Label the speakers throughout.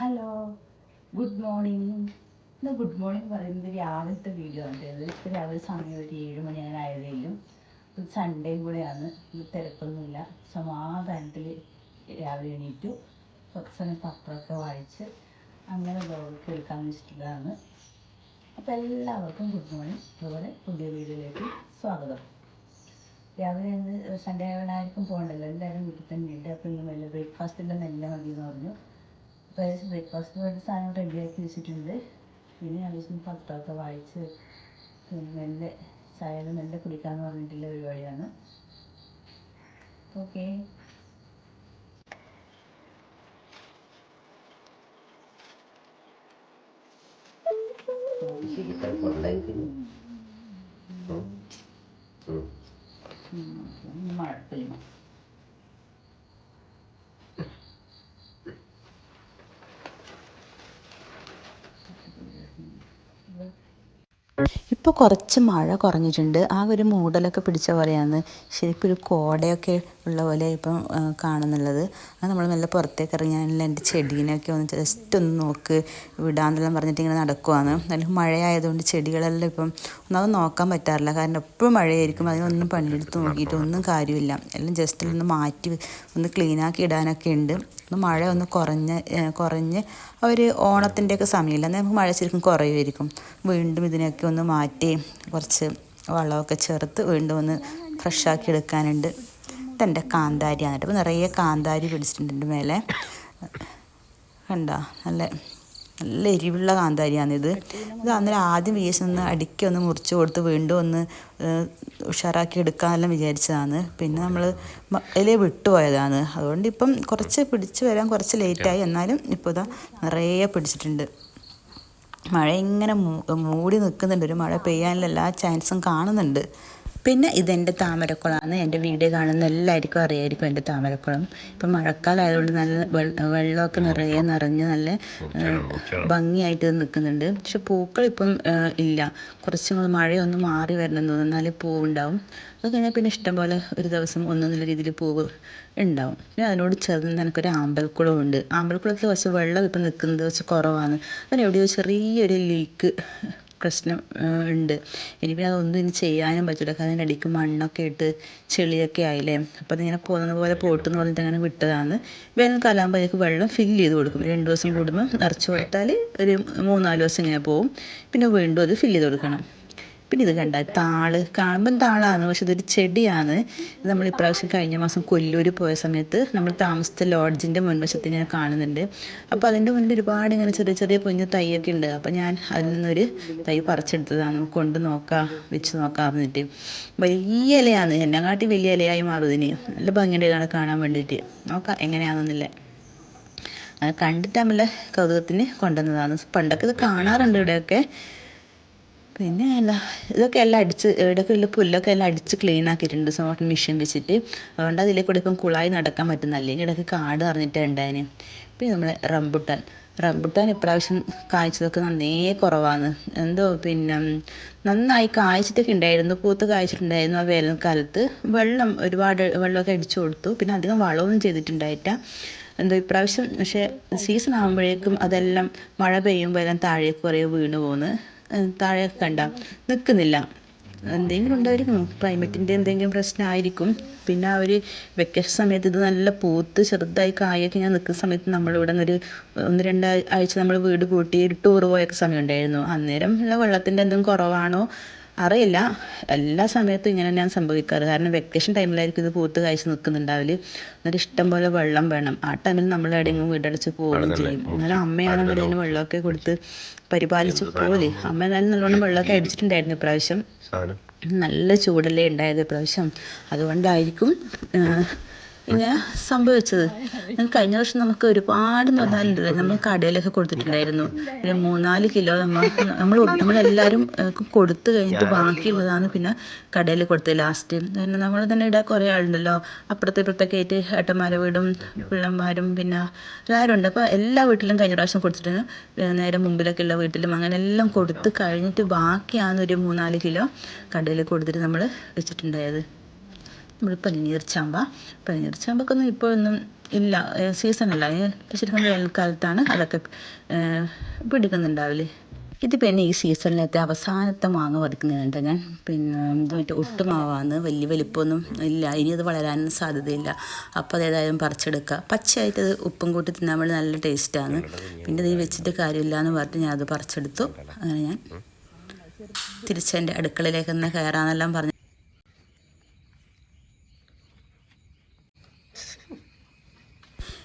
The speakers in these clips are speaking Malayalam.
Speaker 1: ഹലോ ഗുഡ് മോർണിംഗ് ഇന്ന് ഗുഡ് മോർണിംഗ് പറയുന്നത് രാവിലത്തെ വീഡിയോ ആണ്. ഇത് ഇപ്പോൾ രാവിലെ സമയം ഒരു ഏഴ് മണി അങ്ങനെ ആയതേലും ഇത് സൺഡേയും കൂടെയാണ്. ഇത് തിരക്കൊന്നുമില്ല. സമാധാനത്തിൽ രാവിലെ എണീറ്റു. കുറച്ച് സമയം പത്രമൊക്കെ വായിച്ച് അങ്ങനെ ബ്ലോഗ് കേൾക്കാമെന്ന് വെച്ചിട്ടുള്ളതാണ്. അപ്പോൾ എല്ലാവർക്കും ഗുഡ് മോർണിംഗ് അതുപോലെ പുതിയ വീഡിയോയിലേക്ക് സ്വാഗതം. രാവിലെ സൺഡേ ആയതുകൊണ്ട് ആർക്കും പോകണ്ടല്ലോ. എല്ലാവരും വീട്ടിൽ തന്നെ ഉണ്ട് അപ്പോൾ ഇന്ന് വല്ല ബ്രേക്ക്ഫാസ്റ്റിന്റെ മെല്ലെ മതി എന്ന് പറഞ്ഞു. അപ്പോൾ ബ്രേക്ക്ഫാസ്റ്റ് വേണ്ടി സാധനം റെഡിയാക്കി വെച്ചിട്ടുണ്ട്. പിന്നെ ഞാൻ വിചാരിച്ചു പത്രമൊക്കെ വായിച്ച് മെല്ലെ ചായ മെല്ലെ കുടിക്കാമെന്ന് പറഞ്ഞിട്ടുള്ള പരിപാടിയാണ്. ഓക്കെ മഴപ്പില്ല ഇപ്പോൾ കുറച്ച് മഴ കുറഞ്ഞിട്ടുണ്ട്. ആ ഒരു മൂടലൊക്കെ പിടിച്ച പോലെയാണ്. ശരിക്കും ഒരു കോടയൊക്കെ ഉള്ള പോലെ ഇപ്പം കാണുന്നുള്ളത്. അത് നമ്മൾ നല്ല പുറത്തേക്ക് ഇറങ്ങിയാൽ എന്റെ ചെടീനെയൊക്കെ ഒന്ന് ജസ്റ്റ് ഒന്ന് നോക്ക് വിടാന്നെല്ലാം പറഞ്ഞിട്ട് ഇങ്ങനെ നടക്കുവാണ്. നല്ല മഴയായതുകൊണ്ട് ചെടികളെല്ലാം ഇപ്പം ഒന്നാമത് നോക്കാൻ പറ്റാറില്ല. കാരണം എപ്പോഴും മഴയായിരിക്കും. അതിനൊന്നും പണിയെടുത്ത് നോക്കിയിട്ട് ഒന്നും കാര്യമില്ല. എല്ലാം ജസ്റ്റ് ഒന്ന് മാറ്റി ഒന്ന് ക്ലീനാക്കി ഇടാനൊക്കെ ഉണ്ട് ഒന്ന് മഴ ഒന്ന് കുറഞ്ഞ് കുറഞ്ഞ് ഒരു ഓണത്തിന്റെയൊക്കെ സമയമില്ല. എന്നാൽ നമുക്ക് മഴ ശരിക്കും കുറയുമായിരിക്കും. വീണ്ടും ഇതിനെയൊക്കെ ഒന്ന് മാറ്റി കുറച്ച് വെള്ളമൊക്കെ ചേർത്ത് വീണ്ടും ഒന്ന് ഫ്രഷാക്കി എടുക്കാനുണ്ട്. ഇതെന്റെ കാന്താരിയാണ് കേട്ടോ അപ്പോൾ നിറയെ കാന്താരി പിടിച്ചിട്ടുണ്ട് എന്റെ മേലെ. കണ്ടോ? നല്ല നല്ല എരിവുള്ള കാന്താരിയാണിത് ഇത്. അന്നേരം ആദ്യം വീശ് ഒന്ന് അടുക്കി ഒന്ന് മുറിച്ച് കൊടുത്ത് വീണ്ടും ഒന്ന് ഉഷാറാക്കി എടുക്കാമെല്ലാം വിചാരിച്ചതാണ്. പിന്നെ നമ്മൾ അതിലേ വിട്ടുപോയതാണ്. അതുകൊണ്ട് ഇപ്പം കുറച്ച് പിടിച്ച് വരാൻ കുറച്ച് ലേറ്റായി. എന്നാലും ഇപ്പോൾ ഇതാ നിറയെ പിടിച്ചിട്ടുണ്ട്. മഴ ഇങ്ങനെ മൂടി നിൽക്കുന്നുണ്ട്. ഒരു മഴ പെയ്യാനുള്ള എല്ലാ ചാൻസും കാണുന്നുണ്ട്. പിന്നെ ഇതെന്റെ താമരക്കുളമാണ് എന്റെ വീഡിയോ കാണുന്ന എല്ലാവർക്കും അറിയായിരിക്കും എന്റെ താമരക്കുളം. ഇപ്പം മഴക്കാലമായതുകൊണ്ട് നല്ല വെള്ള- വെള്ളമൊക്കെ നിറയെ നിറഞ്ഞ് നല്ല ഭംഗിയായിട്ട് ഇത് നിൽക്കുന്നുണ്ട്. പക്ഷെ പൂക്കൾ ഇപ്പം ഇല്ല. കുറച്ചും കൂടെ മഴയൊന്ന് മാറി വരണം എന്ന് തോന്നുന്നു. എന്നാലേ പൂവുണ്ടാവും. അത് കഴിഞ്ഞാൽ പിന്നെ ഇഷ്ടംപോലെ ഒരു ദിവസം ഒന്നൊന്നുള്ള രീതിയിൽ പൂവ് ഉണ്ടാവും. പിന്നെ അതിനോട് ചേർന്ന് എനിക്കൊരു ആമ്പൽക്കുളമുണ്ട്. ആമ്പൽക്കുളത്തിൽ കുറച്ച് വെള്ളം ഇപ്പം നിൽക്കുന്നത് കുറച്ച് കുറവാണ്. അതിന് എവിടെയോ ചെറിയൊരു ലീക്ക് പ്രശ്നം ഉണ്ട്. ഇനി പിന്നെ അതൊന്നും ഇനി ചെയ്യാനും പറ്റില്ല കാരണം അതിന്റെ അടിക്ക് മണ്ണൊക്കെ ഇട്ട് ചെളിയൊക്കെ ആയില്ലേ? അപ്പോൾ അതിങ്ങനെ പോകുന്ന പോലെ പോട്ടെന്ന് പറഞ്ഞിട്ട് അങ്ങനെ വിട്ടതാണ്. വേനൽക്കാലം ആകുമ്പോൾ അതിലേക്ക് വെള്ളം ഫില്ല് ചെയ്ത് കൊടുക്കും. രണ്ട് ദിവസം കൂടുമ്പോൾ നിറച്ച് കൊടുത്താൽ ഒരു മൂന്നാൽ ദിവസം ഇങ്ങനെ പോവും. പിന്നെ വീണ്ടും അത് ഫില്ല് ചെയ്ത് കൊടുക്കണം. പിന്നെ ഇത് കണ്ട താൾ കാണുമ്പം താളാണ് പക്ഷെ ഇതൊരു ചെടിയാണ്. ഇത് നമ്മൾ ഇപ്രാവശ്യം കഴിഞ്ഞ മാസം കൊല്ലൂർ പോയ സമയത്ത് നമ്മൾ താമസിച്ച ലോഡ്ജിന്റെ മുൻവശത്ത് ഞാൻ കാണുന്നുണ്ട്. അപ്പോൾ അതിന്റെ മുന്നിൽ ഒരുപാട് ഇങ്ങനെ ചെറിയ ചെറിയ കുഞ്ഞു തൈയൊക്കെ ഉണ്ട്. അപ്പോൾ ഞാൻ അതിൽ നിന്നൊരു തൈ പറിച്ചെടുത്തതാണ്. കൊണ്ട് നോക്കാം വെച്ച് നോക്കാം എന്നിട്ട് വലിയ ഇലയാണ് എന്നെക്കാട്ടി വലിയ ഇലയായി മാറുന്നതിന് നല്ല ഭംഗിയുടെ കാണാൻ വേണ്ടിയിട്ട്. നോക്കാം എങ്ങനെയാണെന്നില്ല. കണ്ടിട്ട് നമ്മളെ കൗതുകത്തിന് കൊണ്ടുവന്നതാണ്. പണ്ടൊക്കെ ഇത് കാണാറുണ്ട് ഇവിടെയൊക്കെ. പിന്നെ അല്ല ഇതൊക്കെ എല്ലാം അടിച്ച് ഇവിടെയൊക്കെ ഉള്ള പുല്ലൊക്കെ എല്ലാം അടിച്ച് ക്ലീൻ ആക്കിയിട്ടുണ്ട്. സോട്ട് മെഷീൻ വെച്ചിട്ട്. അതുകൊണ്ട് അതിലേക്ക് കൂടെ ഇപ്പം കുളായി നടക്കാൻ പറ്റുന്നില്ല അല്ലെങ്കിൽ ഇടയ്ക്ക് കാട് അറിഞ്ഞിട്ട് ഉണ്ടായിന് പിന്നെ നമ്മളെ റംബുട്ടാൻ. റംബുട്ടാൻ ഇപ്രാവശ്യം കായ്ച്ചതൊക്കെ നന്നേ കുറവാണ് എന്തോ പിന്നെ നന്നായി കായ്ച്ചിട്ടൊക്കെ ഉണ്ടായിരുന്നു പൂത്ത് കായ്ച്ചിട്ടുണ്ടായിരുന്നു ആ വേനൽക്കാലത്ത്. വെള്ളം ഒരുപാട് വെള്ളമൊക്കെ അടിച്ചു കൊടുത്തു. പിന്നെ അധികം വളമൊന്നും ചെയ്തിട്ടുണ്ടായിട്ട. എന്തോ ഇപ്രാവശ്യം പക്ഷേ സീസൺ ആകുമ്പോഴേക്കും അതെല്ലാം മഴ പെയ്യുമ്പോൾ എല്ലാം താഴേക്ക് കുറേ വീണ് പോകുന്നു താഴെ കണ്ട. നിൽക്കുന്നില്ല എന്തെങ്കിലും ഉണ്ടായിരിക്കും ക്ലൈമറ്റിന്റെ എന്തെങ്കിലും പ്രശ്നമായിരിക്കും. പിന്നെ ആ ഒരു വെക്കേഷൻ സമയത്ത് ഇത് നല്ല പൂത്ത് ചെറുതായി കായൊക്കെ ഞാൻ നിൽക്കുന്ന സമയത്ത് നമ്മളിവിടെ നിന്നൊരു ഒന്ന് രണ്ട് ആഴ്ച നമ്മൾ വീട് പൂട്ടി ഒരു ടൂർ പോയൊക്കെ സമയം ഉണ്ടായിരുന്നു അന്നേരം വെള്ളത്തിന്റെ എന്തെങ്കിലും കുറവാണോ? അറിയില്ല. എല്ലാ സമയത്തും ഇങ്ങനെ ഞാൻ സംഭവിക്കാറ്. കാരണം വെക്കേഷൻ ടൈമിലായിരിക്കും ഇത് പൂത്ത് കാഴ്ച നിൽക്കുന്നുണ്ടാവില്ല എന്നിട്ട് ഇഷ്ടം പോലെ വെള്ളം വേണം. ആ ടൈമിൽ നമ്മൾ എവിടെയെങ്കിലും വീടടച്ച് പോവുകയും ചെയ്യും. എന്നാലും അതിന് വെള്ളമൊക്കെ കൊടുത്ത് പരിപാലിച്ച് പോലെ. അമ്മ എന്നാലും നല്ലോണം വെള്ളമൊക്കെ അടിച്ചിട്ടുണ്ടായിരുന്നു ഇപ്രാവശ്യം. നല്ല ചൂടല്ലേ ഉണ്ടായത് ഇപ്രാവശ്യം. അതുകൊണ്ടായിരിക്കും ഇങ്ങനെ സംഭവിച്ചത്. കഴിഞ്ഞ വർഷം നമുക്ക് ഒരുപാട് പറഞ്ഞാലുണ്ട് നമ്മൾ കടയിലൊക്കെ കൊടുത്തിട്ടുണ്ടായിരുന്നു. ഒരു മൂന്നാൽ കിലോ നമ്മൾ നമ്മൾ നമ്മളെല്ലാവരും കൊടുത്തു കഴിഞ്ഞിട്ട് ബാക്കിയുള്ളതാണ് പിന്നെ കടയിൽ കൊടുത്തത് ലാസ്റ്റ് പിന്നെ നമ്മൾ തന്നെ ഇവിടെ കുറേ ആളുണ്ടല്ലോ. അപ്പുറത്തെ ഇപ്പുറത്തൊക്കെ ആയിട്ട് ഏട്ടന്മാരെ വീടും പിള്ളന്മാരും പിന്നെ എല്ലാവരും ഉണ്ട്. അപ്പോൾ എല്ലാ വീട്ടിലും കഴിഞ്ഞ പ്രാവശ്യം കൊടുത്തിട്ടുണ്ട്. നേരെ മുമ്പിലൊക്കെ ഉള്ള വീട്ടിലും അങ്ങനെ എല്ലാം കൊടുത്ത് കഴിഞ്ഞിട്ട് ബാക്കിയാണ് ഒരു മൂന്നാൽ കിലോ കടയിൽ കൊടുത്തിട്ട് നമ്മൾ വെച്ചിട്ടുണ്ടായത്. നമ്മൾ പനിനീർ ചാമ്പ. പനിനീർ ചാമ്പക്കൊന്നും ഇപ്പോഴൊന്നും ഇല്ല. സീസണല്ല. ശരിക്കും വേനൽക്കാലത്താണ് അതൊക്കെ പിടിക്കുന്നുണ്ടാവില്ലേ ഇത് പിന്നെ ഈ സീസണിലത്തെ അവസാനത്തെ മാങ്ങ പറിക്കുന്നുണ്ട് ഞാൻ. പിന്നെ മറ്റേ ഒട്ടുമാവാന്ന് വലിയ വലിപ്പമൊന്നും ഇല്ല. ഇനി അത് വളരാനും സാധ്യതയില്ല. അപ്പോൾ അത് ഏതായാലും പറിച്ചെടുക്കുക പച്ചയായിട്ട് അത് ഉപ്പും കൂട്ടി തിന്നാൻ വേണ്ടി നല്ല ടേസ്റ്റാണ്. പിന്നെ ഇത് വെച്ചിട്ട് കാര്യമില്ല എന്ന് പറഞ്ഞിട്ട് ഞാൻ അത് പറിച്ചെടുത്തു. അങ്ങനെ ഞാൻ തിരിച്ചെന്റെ അടുക്കളയിലേക്ക് തന്നെ കയറാമെന്നെല്ലാം പറഞ്ഞു.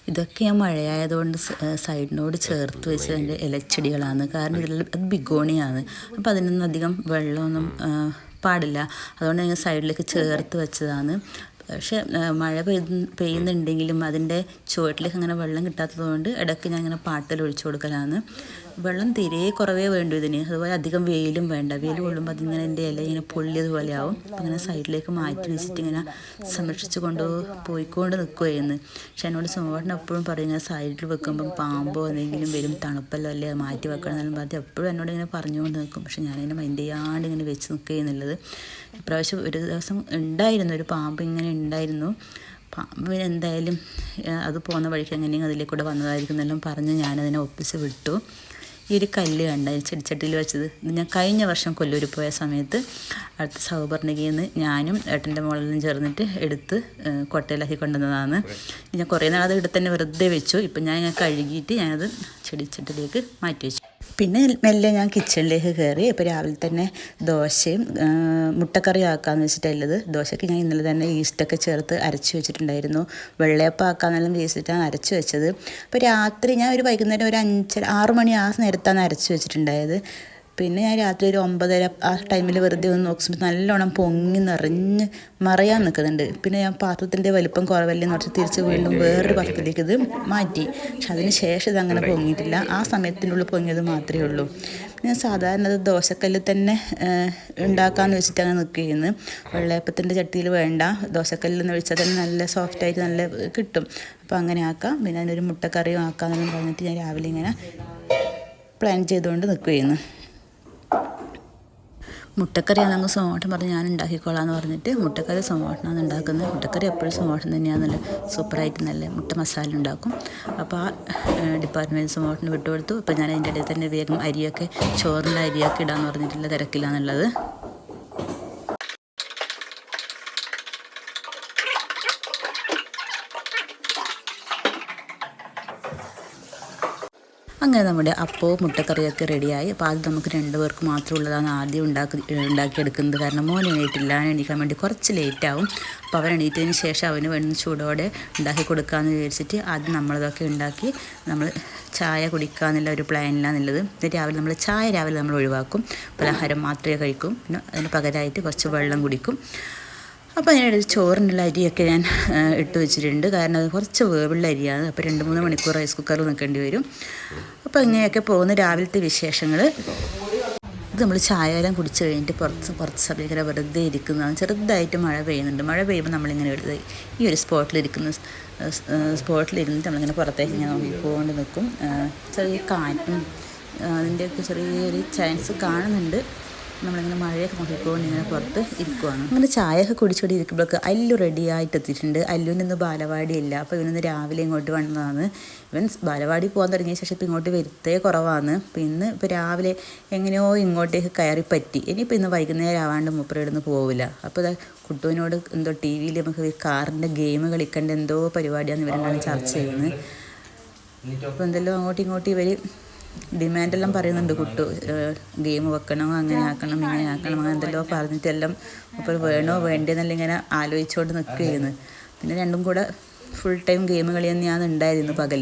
Speaker 1: ഇതൊക്കെ ഞാൻ മഴയായതുകൊണ്ട് സൈഡിനോട് ചേർത്ത് വെച്ചതിന്റെ ഇലച്ചെടികളാണ്. കാരണം ഇതിൽ അത് ബിഗോണിയാണ്. അപ്പോൾ അതിനൊന്നും അധികം വെള്ളമൊന്നും പാടില്ല. അതുകൊണ്ട് ഞാൻ സൈഡിലേക്ക് ചേർത്ത് വെച്ചതാണ്. പക്ഷേ മഴ പെയ്ത് പെയ്യുന്നുണ്ടെങ്കിലും അതിന്റെ ചുവട്ടിലേക്ക് അങ്ങനെ വെള്ളം കിട്ടാത്തത് കൊണ്ട് ഇടയ്ക്ക് ഞാൻ ഇങ്ങനെ പാട്ടിൽ ഒഴിച്ചു കൊടുക്കലാണ്. വെള്ളം തീരെ കുറവേ വേണ്ടു ഇതിന്. അതുപോലെ അധികം വെയിലും വേണ്ട. വെയിൽ കൊള്ളുമ്പോൾ അതിങ്ങനെ എന്റെ ഇല ഇങ്ങനെ പൊള്ളിയതുപോലെ ആവും. അങ്ങനെ സൈഡിലേക്ക് മാറ്റി വെച്ചിട്ട് ഇങ്ങനെ സംരക്ഷിച്ചു കൊണ്ട് പോയിക്കൊണ്ട് നിൽക്കുകയെന്ന് പക്ഷെ എന്നോട് സുമോട്ടൻ എപ്പോഴും പറയും ഇങ്ങനെ സൈഡിൽ വെക്കുമ്പം പാമ്പോ എന്തെങ്കിലും വരും തണുപ്പല്ലോ അല്ലേ മാറ്റി വെക്കണം എന്നാലും പറഞ്ഞ് എപ്പോഴും എന്നോട് ഇങ്ങനെ പറഞ്ഞുകൊണ്ട് നിൽക്കും പക്ഷെ ഞാനിങ്ങനെ മൈൻഡ് ചെയ്യാണ്ട് ഇങ്ങനെ വെച്ച് നിൽക്കുകയെന്നുള്ളത് ഇപ്രാവശ്യം ഒരു ദിവസം ഉണ്ടായിരുന്നു. ഒരു പാമ്പ് ഇങ്ങനെ ഉണ്ടായിരുന്നു. പാമ്പ് എന്തായാലും അത് പോകുന്ന വഴിക്ക് എങ്ങനെയും അതിലേക്കൂടെ വന്നതായിരിക്കും എന്നെല്ലാം പറഞ്ഞ് ഞാനതിനെ ഒപ്പിച്ച് വിട്ടു. ഈ ഒരു കല്ല് കണ്ട ചെടിച്ചട്ടിയിൽ വെച്ചത്. ഞാൻ കഴിഞ്ഞ വർഷം കൊല്ലൂർ പോയ സമയത്ത് അടുത്ത സൗപർണികയിൽ നിന്ന് ഞാനും ഏട്ടന്റെ മോളിലും ചേർന്നിട്ട് എടുത്ത് കൊട്ടയിലാക്കി കൊണ്ടുവന്നതാണ്. ഞാൻ കുറേ നാൾ അത് ഇവിടെ തന്നെ വെറുതെ വെച്ചു. ഇപ്പം ഞാൻ കഴുകിയിട്ട് ഞാനത് ചെടിച്ചട്ടിലേക്ക് മാറ്റി വെച്ചു. പിന്നെ മെല്ലെ ഞാൻ കിച്ചണിലേക്ക് കയറി ഇപ്പോൾ രാവിലെ തന്നെ ദോശയും മുട്ടക്കറി ആക്കാമെന്ന് വെച്ചിട്ടുള്ളത് ദോശയ്ക്ക് ഞാൻ ഇന്നലെ തന്നെ ഈസ്റ്റൊക്കെ ചേർത്ത് അരച്ച് വെച്ചിട്ടുണ്ടായിരുന്നു. വെള്ളയപ്പം ആക്കാമെന്നെല്ലാം ഈസ്റ്റിട്ടാണ് അരച്ച് വെച്ചത്. അപ്പോൾ രാത്രി ഞാൻ ഒരു വൈകുന്നേരം ഒരു അഞ്ചര ആറ് മണി ആ നേരത്താണ് അരച്ച് വെച്ചിട്ടുണ്ടായത്. പിന്നെ ഞാൻ രാത്രി ഒരു ഒമ്പതര ആ ടൈമിൽ വെറുതെ ഒന്ന് നോക്കുമ്പോൾ നല്ലോണം പൊങ്ങി നിറഞ്ഞ് മറയാൻ നിൽക്കുന്നുണ്ട് പിന്നെ ഞാൻ പാത്രത്തിന്റെ വലിപ്പം കുറവല്ലേ നിറച്ച് തിരിച്ച് വീണ്ടും വേറൊരു പാത്രത്തിലേക്ക് ഇത് മാറ്റി. പക്ഷെ അതിന് ശേഷം ഇത് അങ്ങനെ പൊങ്ങിയിട്ടില്ല. ആ സമയത്തിനുള്ളിൽ പൊങ്ങിയത് മാത്രമേ ഉള്ളൂ. ഞാൻ സാധാരണ അത് ദോശക്കല്ലിൽ തന്നെ ഉണ്ടാക്കാമെന്ന് വെച്ചിട്ട് അങ്ങനെ നിൽക്കുകയെന്ന് വെള്ളയപ്പത്തിന്റെ ചട്ടിയിൽ വേണ്ട. ദോശക്കല്ലിൽ നിന്ന് വെച്ചാൽ തന്നെ നല്ല സോഫ്റ്റായിട്ട് നല്ല കിട്ടും. അപ്പോൾ അങ്ങനെ ആക്കാം. പിന്നെ അതിനൊരു മുട്ടക്കറിയും ആക്കാമെന്നും പറഞ്ഞിട്ട് ഞാൻ രാവിലെ ഇങ്ങനെ പ്ലാൻ ചെയ്തുകൊണ്ട് നിൽക്കുകയെന്ന് മുട്ടക്കറി ആണെങ്കിൽ സമോട്ടം പറഞ്ഞ് ഞാൻ ഉണ്ടാക്കിക്കോളാം എന്ന് പറഞ്ഞിട്ട് മുട്ടക്കറി സമോട്ടനാണ് ഉണ്ടാക്കുന്നത്. മുട്ടക്കറി എപ്പോഴും സമോട്ടം തന്നെയാണ് നല്ല സൂപ്പറായിട്ട് നല്ല മുട്ട മസാല ഉണ്ടാക്കും. അപ്പോൾ ആ ഡിപ്പാർട്ട്മെന്റ് സോമോട്ടന് വിട്ടുകൊടുത്തു. അപ്പോൾ ഞാൻ അതിന്റെ ഇടയിൽ തന്നെ വേഗം അരിയൊക്കെ ചോറിന്റെ അരിയൊക്കെ ഇടാമെന്ന് പറഞ്ഞിട്ടുള്ള തിരക്കില്ലാന്നുള്ളത് അങ്ങനെ നമ്മുടെ അപ്പവും മുട്ടക്കറിയൊക്കെ റെഡിയായി. അപ്പോൾ അത് നമുക്ക് രണ്ടുപേർക്ക് മാത്രമുള്ളതാണ് ആദ്യം ഉണ്ടാക്കി ഉണ്ടാക്കിയെടുക്കുന്നത്. കാരണം മോൻ എണീറ്റില്ല. എണീക്കാൻ വേണ്ടി കുറച്ച് ലേറ്റാവും അപ്പോൾ അവൻ എണീറ്റതിന് ശേഷം അവന് വേണ്ട ചൂടോടെ ഉണ്ടാക്കി കൊടുക്കാമെന്ന് വിചാരിച്ചിട്ട് ആദ്യം നമ്മളതൊക്കെ ഉണ്ടാക്കി നമ്മൾ ചായ കുടിക്കുക എന്നുള്ള ഒരു പ്ലാനിലാണുള്ളത് എന്നിട്ട് രാവിലെ നമ്മൾ ചായ രാവിലെ നമ്മൾ ഒഴിവാക്കും. പലഹാരം മാത്രമേ കഴിക്കും. പിന്നെ അതിന് പകരമായിട്ട് കുറച്ച് വെള്ളം കുടിക്കും. അപ്പോൾ അതിനിടയിൽ ചോറിനുള്ള അരിയൊക്കെ ഞാൻ ഇട്ട് വെച്ചിട്ടുണ്ട്. കാരണം അത് കുറച്ച് വേവുള്ള അരിയാണ്. അപ്പോൾ രണ്ട് മൂന്ന് മണിക്കൂർ റൈസ് കുക്കറിൽ നിൽക്കേണ്ടി വരും. അപ്പോൾ ഇങ്ങനെയൊക്കെ പോകുന്ന. രാവിലത്തെ വിശേഷങ്ങൾ. ഇത് നമ്മൾ ചായയെല്ലാം കുടിച്ച് കഴിഞ്ഞിട്ട് പുറത്ത് പുറത്ത് സമയം ഇങ്ങനെ വെറുതെ ഇരിക്കുന്നതാണ്. ചെറുതായിട്ട് മഴ പെയ്യുന്നുണ്ട്. മഴ പെയ്യുമ്പോൾ നമ്മളിങ്ങനെ എടുത്ത് ഈ ഒരു സ്പോട്ടിലിരിക്കുന്ന സ്പോട്ടിലിരുന്നിട്ട് നമ്മളിങ്ങനെ പുറത്തേക്ക് ഇങ്ങനെ നോക്കിക്കൊണ്ട് നിൽക്കും. ചെറിയ കാറ്റും അതിന്റെയൊക്കെ ചെറിയൊരു ചാൻസ് കാണുന്നുണ്ട്. നമ്മളിങ്ങനെ മഴയൊക്കെ നോക്കിക്കൊണ്ട് ഇങ്ങനെ പുറത്ത് ഇരിക്കുവാണ്. അങ്ങനെ ചായയൊക്കെ കുടിച്ചുകൂടി ഇരിക്കുമ്പോഴൊക്കെ അല്ലു റെഡി ആയിട്ട് എത്തിയിട്ടുണ്ട് അല്ലുവിനൊന്ന് ബാലവാടി ഇല്ല അപ്പോൾ ഇവനൊന്ന് രാവിലെ ഇങ്ങോട്ട് വന്നതാണ്. ഇവൻ ബാലവാടി പോകാൻ തുടങ്ങിയ ശേഷം ഇപ്പോൾ ഇങ്ങോട്ട് വരുത്തേ കുറവാണ്. അപ്പോൾ ഇന്ന് ഇപ്പോൾ രാവിലെ എങ്ങനെയോ ഇങ്ങോട്ടേക്ക് കയറി പറ്റി. ഇനിയിപ്പോൾ ഇന്ന് വൈകുന്നേരം ആവാണ്ട് മൂപ്പരയിടുന്ന് പോവില്ല. അപ്പോൾ ഇതാ കുട്ടുവിനോട് എന്തോ ടി വിയിൽ നമുക്ക് കാറിന്റെ ഗെയിം കളിക്കേണ്ട എന്തോ പരിപാടിയാണെന്ന് ഇവരെന്നാണ് ചർച്ച ചെയ്യുന്നത്. അപ്പോൾ എന്തെല്ലോ അങ്ങോട്ടും ഇങ്ങോട്ടും ഇവർ ഡിമാൻഡെല്ലാം പറയുന്നുണ്ട് കുട്ടു ഗെയിം വെക്കണം അങ്ങനെ ആക്കണം ഇങ്ങനെ ആക്കണം അങ്ങനെ എന്തെല്ലോ പറഞ്ഞിട്ടെല്ലാം അപ്പോൾ വേണോ വേണ്ടെന്നല്ല ഇങ്ങനെ ആലോചിച്ചുകൊണ്ട് നിൽക്കുകയായിരുന്നു പിന്നെ രണ്ടും കൂടെ ഫുൾ ടൈം ഗെയിം കളി തന്നെയാണ് ഉണ്ടായിരുന്നു പകൽ.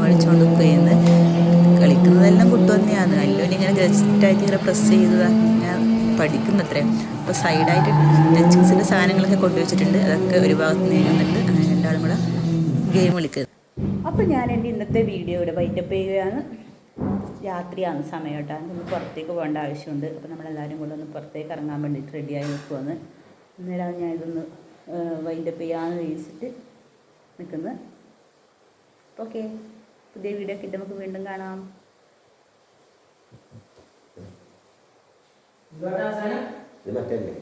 Speaker 1: കളിച്ചുകൊണ്ട് നിൽക്കുകയെന്ന് കളിക്കുന്നതെല്ലാം കുട്ടു തന്നെയാണ്. അല്ലോ ഇങ്ങനെ ജസ്റ്റായിട്ട് ഇങ്ങനെ പ്രസ് ചെയ്തതാണ് ഞാൻ പഠിക്കുന്നത്രേ. അപ്പോൾ സൈഡായിട്ട് ടച്ചിങ്സിന്റെ സാധനങ്ങളൊക്കെ കൊണ്ടുവച്ചിട്ടുണ്ട് അതൊക്കെ ഒരു ഭാഗത്ത് നീങ്ങുന്നുണ്ട് അങ്ങനെ രണ്ടാളും കൂടെ ഗെയിം കളിക്കുന്നത് അപ്പോൾ ഞാൻ എന്റെ ഇന്നത്തെ വീഡിയോ ഇവിടെ വൈറ്റപ്പ് ചെയ്യുകയാണ്. രാത്രിയാണ് സമയം കേട്ടോ. ഒന്ന് പുറത്തേക്ക് പോകേണ്ട ആവശ്യമുണ്ട്. അപ്പോൾ നമ്മളെല്ലാവരും കൂടെ ഒന്ന് പുറത്തേക്ക് ഇറങ്ങാൻ വേണ്ടിയിട്ട് റെഡിയായി നിൽക്കുവാണ്. അന്നേരം ഞാൻ ഇതൊന്ന് വൈൻഡപ്പ് ചെയ്യാമെന്ന് ചോദിച്ചിട്ട് നിൽക്കുന്നത് ഓക്കെ പുതിയ വീഡിയോ ഒക്കെ നമുക്ക് വീണ്ടും കാണാം.
Speaker 2: ഇത് മറ്റല്ലേ